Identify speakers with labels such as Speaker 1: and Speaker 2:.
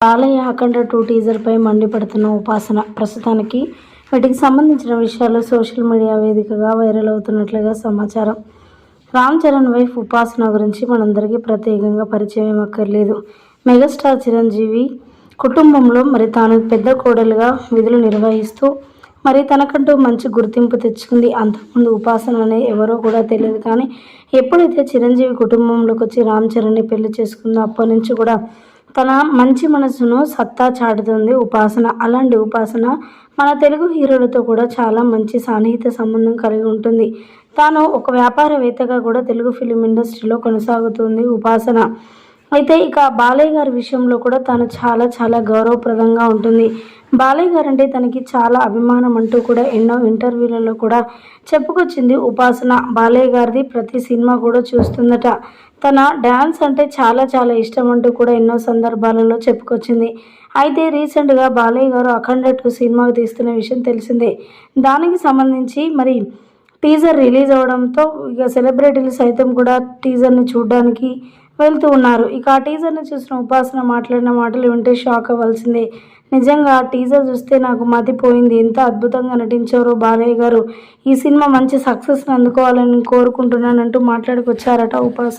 Speaker 1: ఆలయ అఖండ టూ టీజర్పై మండిపడుతున్న ఉపాసన. ప్రస్తుతానికి వీటికి సంబంధించిన విషయాలు సోషల్ మీడియా వేదికగా వైరల్ అవుతున్నట్లుగా సమాచారం. రామ్ చరణ్ వైఫ్ ఉపాసన గురించి మనందరికీ ప్రత్యేకంగా పరిచయం అక్కర్లేదు మెగాస్టార్ చిరంజీవి కుటుంబంలో మరి తాను పెద్ద కోడలుగా విధులు నిర్వహిస్తూ మరి తనకంటూ మంచి గుర్తింపు తెచ్చుకుంది. అంతకుముందు ఉపాసన అనే ఎవరో కూడా తెలియదు కానీ ఎప్పుడైతే చిరంజీవి కుటుంబంలోకి వచ్చి రామ్ చరణ్ని పెళ్ళి చేసుకుందో అప్పటి నుంచి కూడా తన మంచి మనసును సత్తా చాటుతుంది ఉపాసన. అలాంటి ఉపాసన మన తెలుగు హీరోలతో కూడా చాలా మంచి సాన్నిహిత సంబంధం కలిగి ఉంటుంది. తాను ఒక వ్యాపారవేత్తగా కూడా తెలుగు ఫిలిం ఇండస్ట్రీలో కొనసాగుతుంది ఉపాసన. అయితే ఇక బాలయ్య గారి విషయంలో కూడా తను చాలా చాలా గౌరవప్రదంగా ఉంటుంది. బాలయ్య గారు అంటే తనకి చాలా అభిమానం అంటూ కూడా ఎన్నో ఇంటర్వ్యూలలో కూడా చెప్పుకొచ్చింది ఉపాసన. బాలయ్య గారిది ప్రతి సినిమా కూడా చూస్తుందట. తన డ్యాన్స్ అంటే చాలా చాలా ఇష్టం అంటూ కూడా ఎన్నో సందర్భాలలో చెప్పుకొచ్చింది. అయితే రీసెంట్గా బాలయ్య గారు అఖండ టూ సినిమాకు తీస్తున్న విషయం తెలిసిందే. దానికి సంబంధించి మరి టీజర్ రిలీజ్ అవడంతో ఇక సెలబ్రిటీలు సైతం కూడా టీజర్ని చూడడానికి వెళ్తూ ఉన్నారు. ఇక ఆ టీజర్ని చూసిన ఉపాసన మాట్లాడిన మాటలు వింటే షాక్ అవ్వాల్సిందే. నిజంగా ఆ టీజర్ చూస్తే నాకు మతిపోయింది. ఎంత అద్భుతంగా నటించారో బాలయ్య గారు. ఈ సినిమా మంచి సక్సెస్ని అందుకోవాలని కోరుకుంటున్నానంటూ మాట్లాడుకొచ్చారట ఉపాసన.